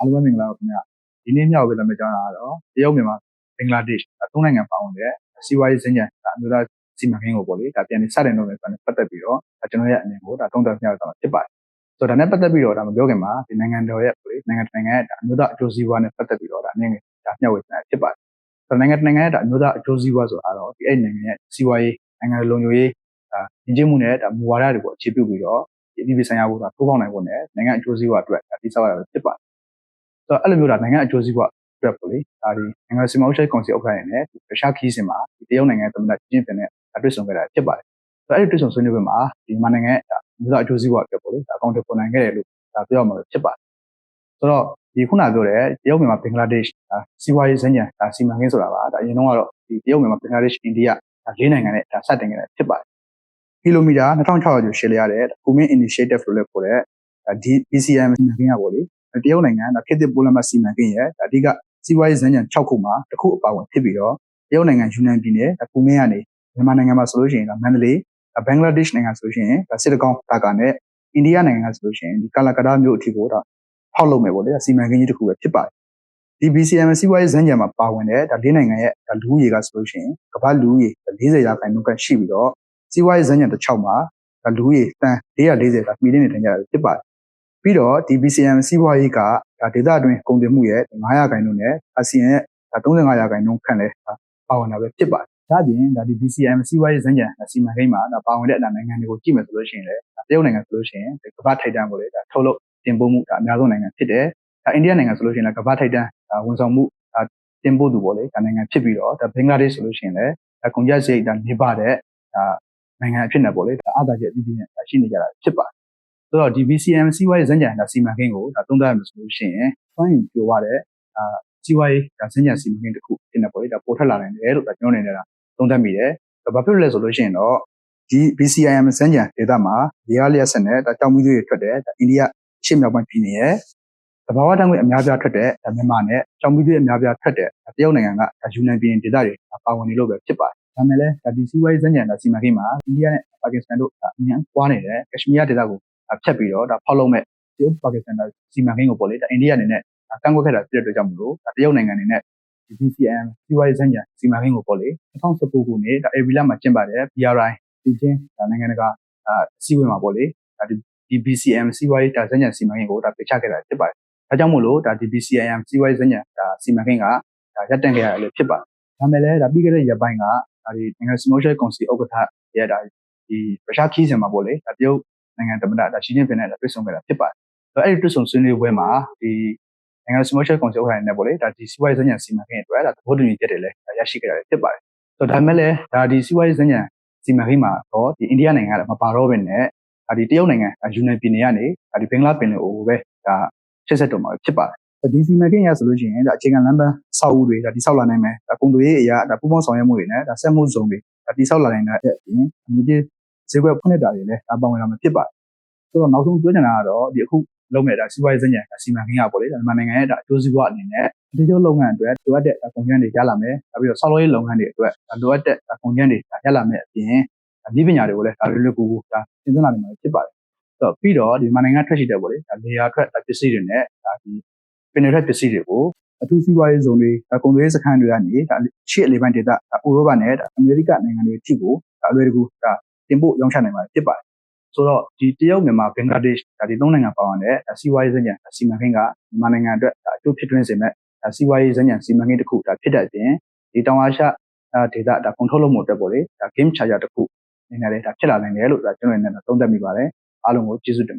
အားလုံးပဲမင်္ဂလာပါခင်ဗျာဒီနေ့မြောက်ဝေးလာမယ့်အကြောင်းအရာကတော့တရုတ်မြန်မာဘင်္ဂလားဒေ့ရှ်ဒါသုံးနိုင်ငံပါဝင်တဲ့စီးပွားရေးစင်ကြံဒါအမျိုးသားစီမံကိန်းကိုပေါ့လေဒါပြန်ပြီးစတင်လုပ်မယ်ဆိုတာနဲ့ပတ်သက်ပြီးတော့ဒါကျွန်တော်ရဲ့အမြင်ကိုဒါသုံးသပ်ပြရတော့ဖြစ်ပါတယ်ဆိုတော့ဒါနဲ့ပတ်သက်ပြီးတော့ဒါမပြောခင်မှာဒီနိုင်ငံတော်ရဲ့ပေါ့လေနိုင်ငံနိုင်ငံရဲ့ဒါအမျိုးသားအကျိုးစီးပွားနဲ့ပတ်သက်ပြီးတော့ဒါအမြင်ဒါမျှဝေနေတာဖြစ်ပါတယ်ဆိုတော့နိုင်ငံနိုင်ငံရဲ့ဒါအမျိုးသားအကျိုးစီးပွားဆိုတာတော့ဒီအဲ့နိုင်ငံရဲ့စီးပွားရေးနိုင်ငံလုံခြုံရေးဒါညီကျမှုနဲ့ဒါမူဝါဒတွေကိုအခြေပြုပြီးတော့ဒီအပြည်ပြည်ဆိုင်ရာဘုရားထိုးပေါက်နိုင်ဖို့နဲ့နိုင်ငံအကျိုးစီးပွားအတွက်ဒါတိစောက်ရတာဖြစ်ပါတယ်ဆို တော့အဲ့လိုမျိုးဒါနိုင်ငံအကျိုးစီးပွားအတွက်ပေါ့လေဒါဒီနိုင်ငံစီမံအုပ်ချုပ်ကောင်စီဥက္ကဋ္ဌနဲ့ရုရှားခီးစင်မှာဒီတရုတ်နိုင်ငံသမ္မတချင်းပင်နဲ့တွေ့ဆုံခဲ့တာဖြစ်ပါတယ်ဆိုတော့အဲ့ဒီတွေ့ဆုံဆွေးနွေးပွဲမှာဒီမြန်မာနိုင်ငံရဲ့ဒါမျိုးအကျိုးစီးပွားအတွက်ပေါ့လေဒါအကောင့်တွေပေါ်နိုင်ခဲ့တယ်လို့ဒါပြောရမှာဖြစ်ပါတယ်ဆိုတော့ဒီခုနပြောတဲ့တရုတ်မြန်မာဘင်္ဂလားဒေ့ရှ်ဒါစီးပွားရေးစံညံဒါစီမံကိန်းဆိုတာပါဒါအရင်တော့ကတော့ဒီတရုတ်မြန်မာဘင်္ဂလားဒေ့ရှ်အိန္ဒိယဒါလေးနိုင်ငံနဲ့ဒါစတင်ခဲ့တာဖြစ်ပါတယ်ကီလိုမီတာ2600ကျော်ရှည်လျားတဲ့ Kumin Initiative လို့လည်းခေါ်တဲ့ဒီ BCM စီမံကိန်းကပေါ့လေ တရုတ်နိုင်ငံဒါခေတ်သစ်ပိုးလမ်းမစီမံကိန်းရဲ့အဓိကစီးပွားရေးဇာတ်ညံ6ခုမှာတစ်ခုအပါအဝင်ဖြစ်ပြီးတော့တရုတ်နိုင်ငံယူနန်ပြည်နယ်ကူမင်းကနေမြန်မာနိုင်ငံမှာဆိုလို့ရှိရင်ဒါမန္တလေးဘင်္ဂလားဒေ့ရှ်နိုင်ငံဆိုလို့ရှိရင်ဒါစစ်တကောင်းဒါကာနဲ့အိန္ဒိယနိုင်ငံကဆိုလို့ရှိရင်ဒီကာလာကတာမြို့အထိကိုဒါဖောက်လုပ်မယ်ပေါ့လေစီမံကိန်းကြီးတစ်ခုပဲဖြစ်ပါတယ်ဒီ BCM စီးပွားရေးဇာတ်ညံမှာပါဝင်တဲ့ဒါလေးနိုင်ငံရဲ့ဒါလူဦးရေကဆိုလို့ရှိရင်ကမ္ဘာလူဦးရေ40ရာခိုင်နှုန်းကရှိပြီးတော့စီးပွားရေးဇာတ်ညံတစ်ချောက်မှာဒါလူဦးရေတန်440ဒါမှီတင်းနေထိုင်ကြတာဖြစ်ပါတယ် ပြီးတော့ဒီ BCM စီးပွားရေးကဒါဒေသအတွင်းကုန်သွယ်မှုရဲ့900ရာခိုင်နှုန်းနဲ့အာဆီယံရဲ့ဒါ35ရာခိုင်နှုန်းခန့်လဲပါဝင်တာပဲဖြစ်ပါတယ်။ဒါ့အပြင်ဒါဒီ BCM စီးပွားရေးစံကြံစီမံကိန်းမှာဒါပါဝင်တဲ့အနိုင်ငံတွေကိုကြည့်မယ်ဆိုလို့ရှိရင်လည်းတရုတ်နိုင်ငံဆိုလို့ရှိရင်ကမ္ဘာထိုက်တန်းကိုလေဒါထုတ်လုပ်တင်ပို့မှုဒါအများဆုံးနိုင်ငံဖြစ်တယ်။ဒါအိန္ဒိယနိုင်ငံဆိုလို့ရှိရင်လည်းကမ္ဘာထိုက်တန်းဒါဝန်ဆောင်မှုဒါတင်ပို့သူပေါ့လေဒါနိုင်ငံဖြစ်ပြီးတော့ဒါဘင်္ဂလားဒေ့ရှ်ဆိုလို့ရှိရင်လည်းဒါကုန်ကျစရိတ်ဒါနေပါတဲ့ဒါနိုင်ငံအဖြစ်နဲ့ပေါ့လေဒါအားသာချက်အသီးသီးနဲ့ရှိနေကြတာဖြစ်ပါတယ် ဆိုတော့ဒီ BCM စီးပွားရေးစံကြံဒါစီမံကိန်းကိုဒါသုံးသပ်ရမယ်ဆိုလို့ရှိရင်စွမ်းရည်ပြိုရတဲ့အာစီးပွားရေးဒါစံကြံစီမံကိန်းတစ်ခုဖြစ်နေပေါ့လေဒါပေါ်ထွက်လာနိုင်တယ်လို့ဒါကျွန်တော်အနေနဲ့ဒါသုံးသပ်မိတယ်။ဘာဖြစ်လို့လဲဆိုလို့ရှိရင်တော့ဒီ BCIM စံကြံဒေသမှာရေအားလျက်စက်နဲ့ဒါတောင်မီးသွေးတွေထွက်တယ်ဒါအိန္ဒိယအရှေ့မြောက်ပိုင်းပြည်နယ်ရဲ့သဘာဝဓာတ်ငွေ့အများပြားထွက်တဲ့ဒါမြန်မာနဲ့တောင်မီးသွေးအများပြားထွက်တဲ့တရုတ်နိုင်ငံကဒါယူနန်ပြည်နယ်ဒေသတွေပါဝင်နေလို့ပဲဖြစ်ပါတယ်။ဒါမဲ့လည်းဒါဒီစီးပွားရေးစံကြံဒါစီမံကိန်းမှာအိန္ဒိယနဲ့ပါကစ္စတန်တို့အမြန်ပွားနေတဲ့ကက်ရှမီးယားဒေသကို ဖြတ်ပြီးတော့ဒါဖောက်လုပ်မဲ့တရုတ်ပါကစ္စတန်ဒါစီမံကိန်းကိုပေါ့လေဒါအိန္ဒိယအနေနဲ့ကန့်ကွက်ခဲ့တာဖြစ်တဲ့အတွက်ကြောင့်မလို့တရုတ်နိုင်ငံအနေနဲ့ဒီ BCM စီးပွားရေးစံကြံစီမံကိန်းကိုပေါ့လေ2019ခုနှစ်ဒါအေဗီလာမှာကျင်းပတဲ့ BRI ဒီချင်းဒါနိုင်ငံတကာအစည်းအဝေးမှာပေါ့လေဒါဒီ BCM စီးပွားရေးဒါစံကြံစီမံကိန်းကိုဒါပြချခဲ့တာဖြစ်ပါတယ်။ဒါကြောင့်မို့လို့ဒါဒီ BCM စီးပွားရေးစံကြံဒါစီမံကိန်းကဒါရပ်တန့်ခဲ့ရတယ်လို့ဖြစ်ပါတယ်။ဒါမဲ့လည်းဒါပြီးခဲ့တဲ့ရက်ပိုင်းကဒါဒီနိုင်ငံစမိုးရှယ်ကောင်စီဥက္ကဋ္ဌရဲ့ဒါဒီရုရှားခီးစင်မှာပေါ့လေဒါတရုတ် နိုင်ငံသမ္မတဒါရှီကျင်းပင်နဲ့တွေ့ဆုံခဲ့တာဖြစ်ပါတယ်။အဲ့ဒီတွေ့ဆုံဆွေးနွေးပွဲမှာဒီနိုင်ငံစမိုးရှယ်ကောင်စီဥက္ကဋ္ဌနဲ့ပေါ့လေဒါဒီစီးပွားရေးစံကြံစီမံကိန်းအတွက်ဒါသဘောတူညီချက်တွေလည်းရရှိခဲ့တာဖြစ်ပါတယ်။ဆိုတော့ဒါမဲ့လည်းဒါဒီစီးပွားရေးစံကြံစီမံကိန်းမှာတော့ဒီအိန္ဒိယနိုင်ငံကမပါတော့ဘဲနဲ့ဒါဒီတရုတ်နိုင်ငံယူနန်ပြည်နယ်ကနေဒါဒီဘင်္ဂလားပင်လယ်အိုပဲဒါရှစ်ဆက်တော့မှာဖြစ်ပါတယ်ဒီစီမံကိန်းရဆိုလို့ရှိရင်ဒါအခြေခံလမ်းပန်းဆောက်ဦးတွေဒါတိဆောက်လာနိုင်မယ်ဒါကုန်သွယ်ရေးအရာဒါပူးပေါင်းဆောင်ရွက်မှုတွေနဲ့ဒါစက်မှုဇုံတွေဒါတိဆောက်လာနိုင်တဲ့အပြင်အမြင့်ကြီး ဈေးကွက်ဖွင့်လှစ်တာတွေလည်းဒါပါဝင်လာမှာဖြစ်ပါတယ်ဆိုတော့နောက်ဆုံးပြောချင်တာကတော့ဒီအခုလုံးမဲ့ဒါစီးပွားရေးစံညံစီမံကိန်းကပေါ့လေဒါမြန်မာနိုင်ငံရဲ့ဒါအကျိုးစီးပွားအနေနဲ့ဒီလိုလုပ်ငန်းအတွက်လိုအပ်တဲ့ကုန်ကျန်းတွေရလာမယ်နောက်ပြီးတော့ဆောက်လုပ်ရေးလုပ်ငန်းတွေအတွက်လိုအပ်တဲ့ကုန်ကျန်းတွေရလာမယ်အပြင်ဒီပညာတွေကိုလည်းဒါလွယ်လွယ်ကူကူဒါသင်သွင်းလာနိုင်မှာဖြစ်ပါတယ်ဆိုတော့ပြီးတော့ဒီမြန်မာနိုင်ငံထွက်ရှိတဲ့ပေါ့လေဒါလေယာထွက်ပစ္စည်းတွေနဲ့ဒါဒီပင်နယ်ပစ္စည်းတွေကိုအထူးစီးပွားရေးဇုံတွေကုန်သွယ်ရေးစခန်းတွေကနေဒါရှေ့အလေးပိုင်းဒေသဥရောပနဲ့အမေရိကနိုင်ငံတွေအထိကိုအလွယ်တကူဒါ တင်ပို့ရောင်းချနိုင်မှာဖြစ်ပါတယ်ဆိုတော့ဒီတရုတ်မြန်မာဘင်္ဂလားဒေ့ရှ်ဒါဒီသုံးနိုင်ငံပါဝင်တဲ့စီးပွားရေးစံညံစီမံကိန်းကမြန်မာနိုင်ငံအတွက်အကျိုးဖြစ်ထွန်းစေမဲ့စီးပွားရေးစံညံစီမံကိန်းတစ်ခုဒါဖြစ်တဲ့အပြင်ဒီတောင်အာရှဒေသဒါကွန်ထရိုးလုပ်မှုအတွက်ပေါ့လေဒါ game charger တစ်ခုအနေနဲ့လည်းဒါဖြစ်လာနိုင်တယ်လို့ဒါကျွန်တော်အနေနဲ့သုံးသပ်မိပါတယ်အားလုံးကိုကျေးဇူးတင်